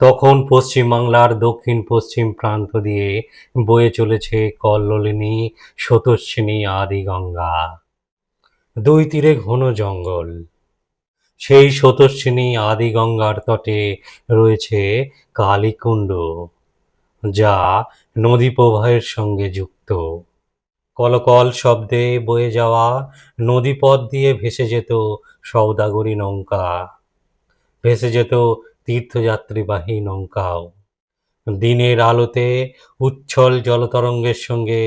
তখন পশ্চিমবাংলার দক্ষিণ পশ্চিম প্রান্ত দিয়ে বয়ে চলেছে কল্লোলিনী স্রোতস্বিনী আদি গঙ্গা দুই তীরে ঘন জঙ্গল। সেই স্রোতস্বিনী আদি গঙ্গার তটে রয়েছে কালীকুণ্ড, যা নদী প্রবাহের সঙ্গে যুক্ত। কলকল শব্দে বয়ে যাওয়া নদীপথ দিয়ে ভেসে যেত সওদাগরী নৌকা। ভেসে যেত তীর্থযাত্রীবাহী নৌকাও। দিনের আলোতে উচ্ছল জলতরঙ্গের সঙ্গে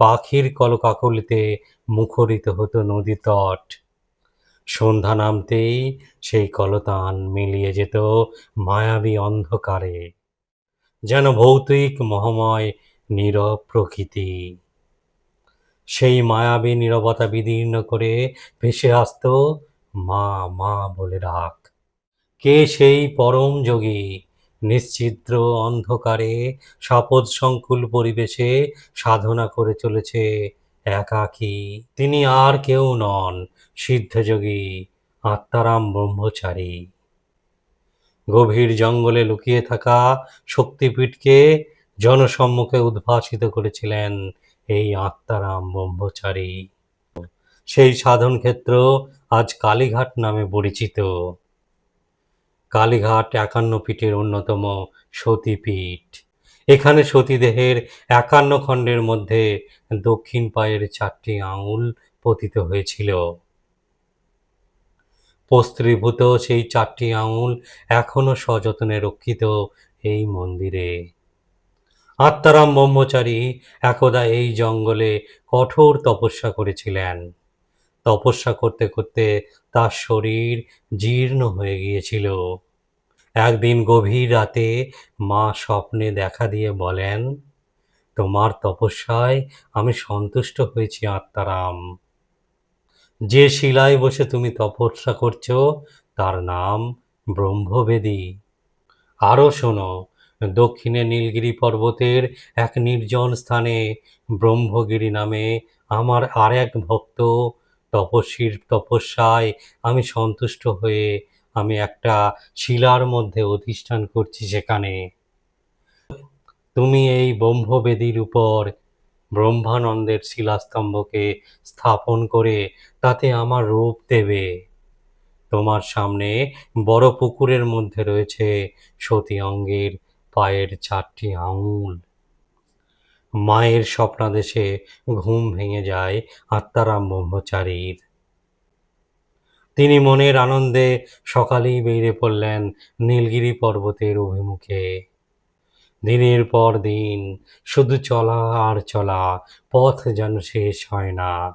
পাখির কলকাকলিতে মুখরিত হতো নদী তট। সন্ধ্যা নামতেই সেই কলতান মিলিয়ে যেত মায়াবী অন্ধকারে, যেন ভৌতিক মহাময় নীরব প্রকৃতি। সেই মায়াবী নীরবতা বিদীর্ণ করে ভেসে আসতো মা মা বলে ডাক কে সেই পরম যোগী? নিশ্চিদ্র অন্ধকারে শপথ সংকুল পরিবেশে সাধনা করে চলেছে একাকী। তিনি আর কেউ নন সিদ্ধযোগী, আত্মারাম ব্রহ্মচারী। গভীর জঙ্গলে লুকিয়ে থাকা শক্তিপীঠকে জনসম্মুখে উদ্ভাসিত করেছিলেন এই আত্মারাম ব্রহ্মচারী। সেই সাধন ক্ষেত্র আজ কালীঘাট নামে পরিচিত। কালীঘাট একান্ন পীঠের অন্যতম সতীপীঠ। এখানে সতীদেহের একান্ন খণ্ডের মধ্যে দক্ষিণ পায়ের চারটি আঙুল পতিত হয়েছিল। প্রস্ত্রীভূত সেই চারটি আঙুল এখনও সযত্নে রক্ষিত এই মন্দিরে। আত্মারাম ব্রহ্মচারী একদা এই জঙ্গলে কঠোর তপস্যা করেছিলেন। তপস্যা করতে করতে তার শরীর জীর্ণ হয়ে গিয়েছিল। একদিন গভীর রাতে মা স্বপ্নে দেখা দিয়ে বলেন, তোমার তপস্যায় আমি সন্তুষ্ট হয়েছি, আত্মারাম। যে শিলায় বসে তুমি তপস্যা করছ, তার নাম ব্রহ্মবেদী। আরও শোনো, দক্ষিণে নীলগিরি পর্বতের এক নির্জন স্থানে ব্রহ্মগিরি নামে আমার আর এক ভক্ত তপস্বীর তপস্যায় আমি সন্তুষ্ট হয়ে আমি একটা শিলার মধ্যে অধিষ্ঠান করছি সেখানে। তুমি এই ব্রহ্মবেদীর উপর ব্রহ্মানন্দের শিলাস্তম্ভকে স্থাপন করে তাতে আমার রূপ দেবে। তোমার সামনে বড় পুকুরের মধ্যে রয়েছে সতী অঙ্গের পায়ের চারটি আঙুল। মায়ের স্বপ্নাদেশে ঘুম ভেঙে যায় আত্মারাম ব্রহ্মচারীর। তিনি মনের আনন্দে সকালেই বেরিয়ে পড়লেন নীলগিরি পর্বতের অভিমুখে। দিনের পর দিন শুধু চলা আর চলা পথ যেন শেষ হয় না।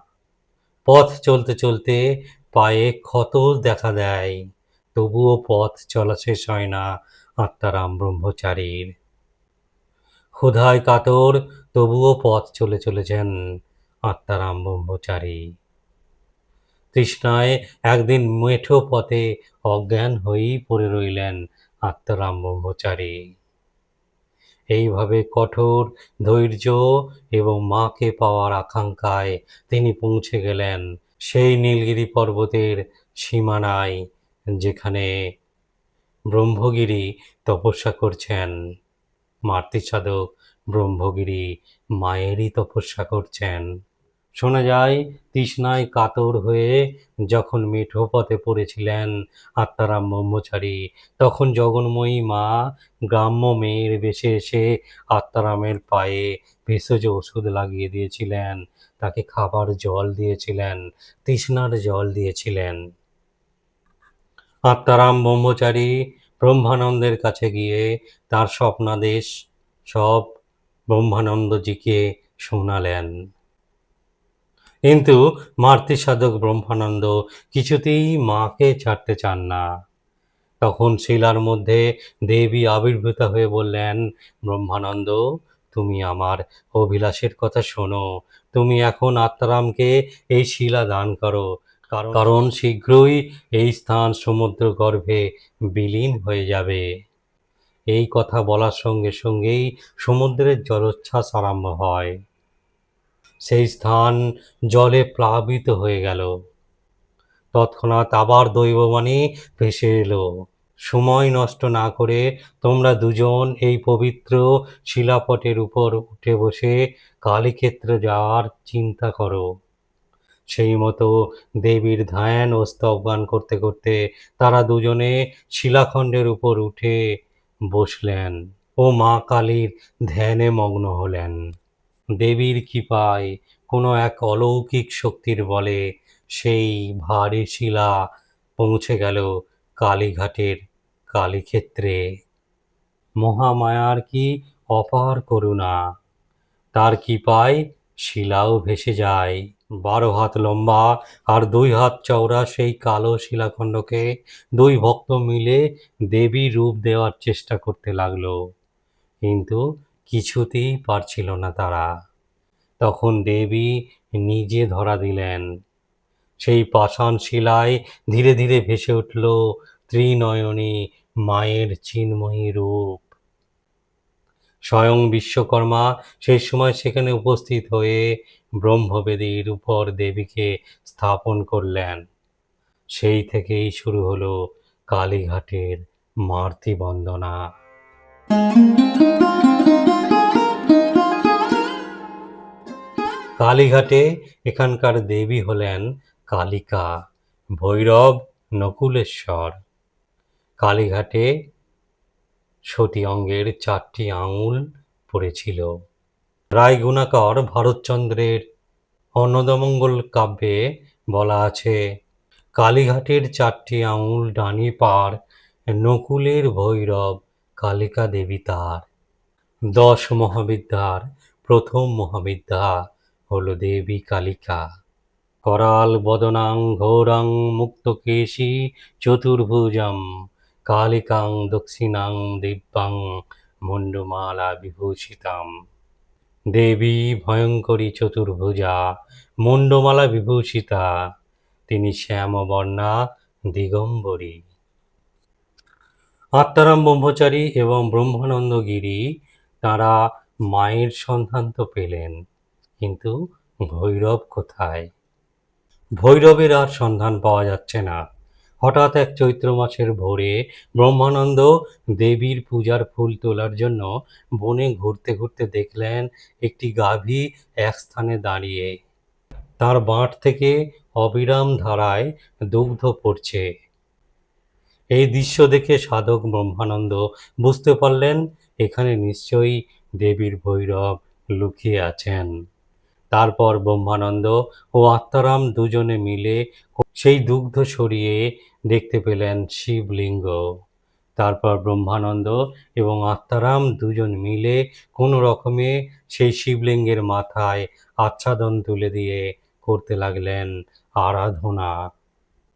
পথ চলতে চলতে পায়ে ক্ষত দেখা দেয়, তবুও পথ চলা শেষ হয় না আত্মারাম ব্রহ্মচারীর। ক্ষুধায় কাতর তবুও পথ চলে চলেছেন আত্মারাম ব্রহ্মচারী। তৃষ্ণায় একদিন মেঠো পথে অজ্ঞান হয়েই পড়ে রইলেন আত্মারাম ব্রহ্মচারী। এইভাবে কঠোর, ধৈর্য এবং মাকে পাওয়ার আকাঙ্ক্ষায় তিনি পৌঁছে গেলেন সেই নীলগিরি পর্বতের সীমানায় যেখানে ব্রহ্মগিরি তপস্যা করছেন মাতৃ সাধক ব্রহ্মগিরি মায়েরই তপস্যা করছেন। শোনা যায়, তৃষ্ণায় কাতর হয়ে যখন মেঠো পথে পড়েছিলেন আত্মারাম ব্রহ্মচারী, তখন জগন্ময়ী মা গ্রাম্য মেয়ের বেশে এসে আত্মারামের পায়ে ভেষজ ওষুধ লাগিয়ে দিয়েছিলেন। তাকে খাবার জল দিয়েছিলেন, তৃষ্ণার জল দিয়েছিলেন। আত্মারাম ব্রহ্মচারী ব্রহ্মানন্দের কাছে গিয়ে তার স্বপ্নাদেশ, সব ব্রহ্মানন্দজিকে শোনালেন। কিন্তু মাতৃ সাধক ব্রহ্মানন্দ কিছুতেই মাকে ছাড়তে চান না। তখন শিলার মধ্যে দেবী আবির্ভূত হয়ে বললেন, ব্রহ্মানন্দ, তুমি আমার অভিলাষের কথা শোনো। তুমি এখন আত্মারামকে এই শিলা দান করো। কারণ কারণ শীঘ্রই এই স্থান সমুদ্র গর্ভে বিলীন হয়ে যাবে। এই কথা বলার সঙ্গে সঙ্গেই সমুদ্রের জলোচ্ছ্বাস আরম্ভ হয়। সেই স্থান জলে প্লাবিত হয়ে গেল। তৎক্ষণাৎ আবার দৈববাণী ভেসে এলো। সময় নষ্ট না করে তোমরা দুজন এই পবিত্র শিলাপটের উপর উঠে বসে কালীক্ষেত্রে যাওয়ার চিন্তা করো। সেই মতো দেবীর ধ্যান ও স্তবগান করতে করতে তারা দুজনে শিলাখণ্ডের উপর উঠে বসলেন ও মা কালীর ধ্যানে মগ্ন হলেন। দেবীর কৃপায় কোনো এক অলৌকিক শক্তির বলে সেই ভারী শিলা পৌঁছে গেল কালীঘাটের কালীক্ষেত্রে। মহামায়ার কি অপার করুণা, তার কৃপায় শিলাও ভেসে যায়। বারো হাত লম্বা আর দুই হাত চওড়া সেই কালো শিলাখণ্ডকে দুই ভক্ত মিলে দেবী রূপ দেওয়ার চেষ্টা করতে লাগল। কিন্তু কিছুতেই পারছিল না তারা। তখন দেবী নিজে ধরা দিলেন। সেই পাষাণ শিলায় ধীরে ধীরে ভেসে উঠল ত্রিনয়নী মায়ের চিন্ময়ী রূপ। স্বয়ং বিশ্বকর্মা সেই সময় সেখানে উপস্থিত হয়ে ব্রহ্মবেদীর উপর দেবীকে স্থাপন করলেন। সেই থেকেই শুরু হলো কালীঘাটের মারতি বন্দনা। কালীঘাটে এখানকার দেবী হলেন কালিকা ভৈরব নকুলেশ্বর। কালীঘাটে সতী অঙ্গের চারটি আঙুল পড়েছিল। রায়গুণাকর ভারতচন্দ্রের অন্নদমঙ্গল কাব্যে বলা আছে, কালীঘাটের চারটি আঙুল ডানি পার, নকুলের ভৈরব কালিকা দেবী তার। দশ মহাবিদ্যার প্রথম মহাবিদ্যা হল দেবী কালিকা। করাল বদনাং ঘোরাং মুক্তকেশী চতুর্ভুজম, কালিকাং দক্ষিণাং দিব্যাং মুন্ডমালা বিভূষিতাম। দেবী ভয়ঙ্করী চতুর্ভুজা মুন্ডমালা বিভূষিতা, তিনি শ্যামবর্ণা দিগম্বরী। আত্মারাম ব্রহ্মচারী এবং ব্রহ্মানন্দ গিরি তারা মায়ের সন্ধান তো পেলেন, কিন্তু ভৈরব কোথায়? ভৈরবের আর সন্ধান পাওয়া যাচ্ছে না। হঠাৎ এক চৈত্র মাসের ভোরে ব্রহ্মানন্দ দেবীর পূজার ফুল তোলার জন্য বনে ঘুরতে ঘুরতে দেখলেন একটি গাভী এক স্থানে দাঁড়িয়ে। তার বাঁট থেকে অবিরাম ধারায় দুগ্ধ পড়ছে। এই দৃশ্য দেখে সাধক ব্রহ্মানন্দ বুঝতে পারলেন, এখানে নিশ্চয়ই দেবীর ভৈরব লুকিয়ে আছেন। তারপর ব্রহ্মানন্দ ও আত্মারাম দুজনে মিলে সেই দুগ্ধ সরিয়ে দেখতে পেলেন শিবলিঙ্গ, তারপর ব্রহ্মানন্দ এবং আত্মারাম দুজন মিলে কোনো রকমে সেই শিবলিঙ্গের মাথায় আচ্ছাদন তুলে দিয়ে করতে লাগলেন আরাধনা।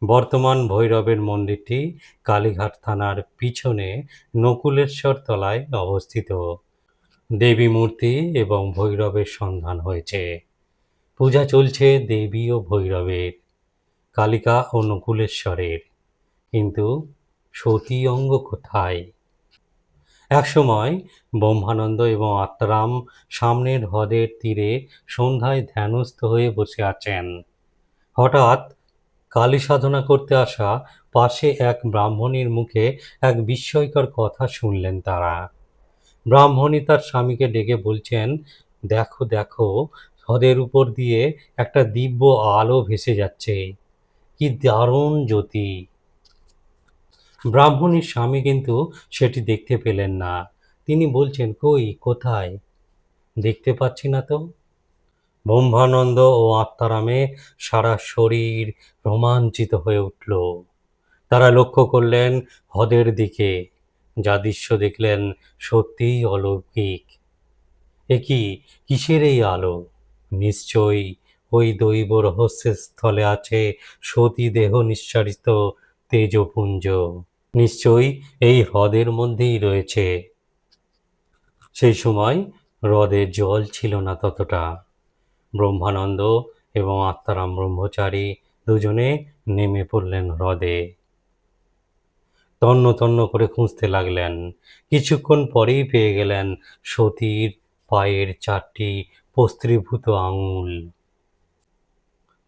বর্তমান ভৈরবের মন্দিরটি কালীঘাট থানার পিছনে নকুলেশ্বর তলায় অবস্থিত। দেবী মূর্তি এবং ভৈরবের সন্ধান হয়েছে। পূজা চলছে দেবী ও ভৈরবের, কালিকা ও নকুলেশ্বরের। কিন্তু সতী অঙ্গ কোথায়? একসময় ব্রহ্মানন্দ এবং আত্মারাম সামনের হ্রদের তীরে সন্ধ্যায় ধ্যানস্থ হয়ে বসে আছেন। হঠাৎ কালী সাধনা করতে আসা পাশে এক ব্রাহ্মণীর মুখে এক বিস্ময়কর কথা শুনলেন তারা। ব্রাহ্মণী তার স্বামীকে ডেকে বলছেন, দেখো দেখো, হ্রদের উপর দিয়ে একটা দিব্য আলো ভেসে যাচ্ছে। কি দারুণ জ্যোতি! ব্রাহ্মণীর স্বামী কিন্তু সেটি দেখতে পেলেন না। তিনি বলছেন, কই, কোথায়? দেখতে পাচ্ছি না তো। ব্রহ্মানন্দ ও আত্মারামে সারা শরীর রোমাঞ্চিত হয়ে উঠল। তারা লক্ষ্য করলেন হ্রদের দিকে। যা দৃশ্য দেখলেন সত্যিই অলৌকিক। এ কি, কিসের এই আলো? নিশ্চয়ই ওই দৈব রহস্যের স্থলে আছে সতী দেহ নিঃসারিত তেজপুঞ্জ। নিশ্চয়ই এই হ্রদের মধ্যেই রয়েছে। সেই সময় হ্রদে জল ছিল না ততটা। ব্রহ্মানন্দ এবং আত্মারাম ব্রহ্মচারী দুজনে নেমে পড়লেন হ্রদে। তন্ন তন্ন করে খুঁজতে লাগলেন। কিছুক্ষণ পরেই পেয়ে গেলেন সতীর পায়ের চারটি পস্ত্রীভূত আঙুল।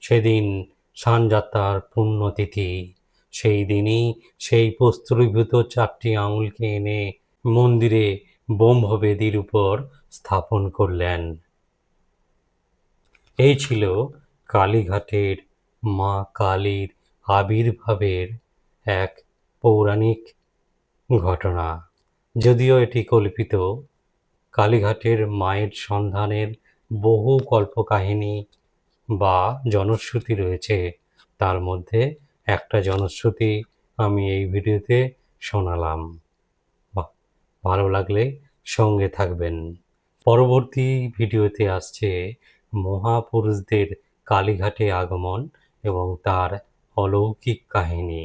সেদিন সানযাত্রার পুণ্যতিথি। সেই দিনই সেই প্রস্তরীভূত চারটি আঙুলকে এনে মন্দিরে ব্রহ্মবেদীর উপর স্থাপন করলেন। এই ছিল কালীঘাটের মা কালীর আবির্ভাবের এক পৌরাণিক ঘটনা। যদিও এটি কল্পিত, কালীঘাটের মায়ের সন্ধানের বহু কল্পকাহিনী বা জনশ্রুতি রয়েছে, তার মধ্যে একটা জনশ্রুতি আমি এই ভিডিওতে শোনালাম। ভালো লাগলে সঙ্গে থাকবেন। পরবর্তী ভিডিওতে আসছে মহাপুরুষদের কালীঘাটে আগমন এবং তার অলৌকিক কাহিনী।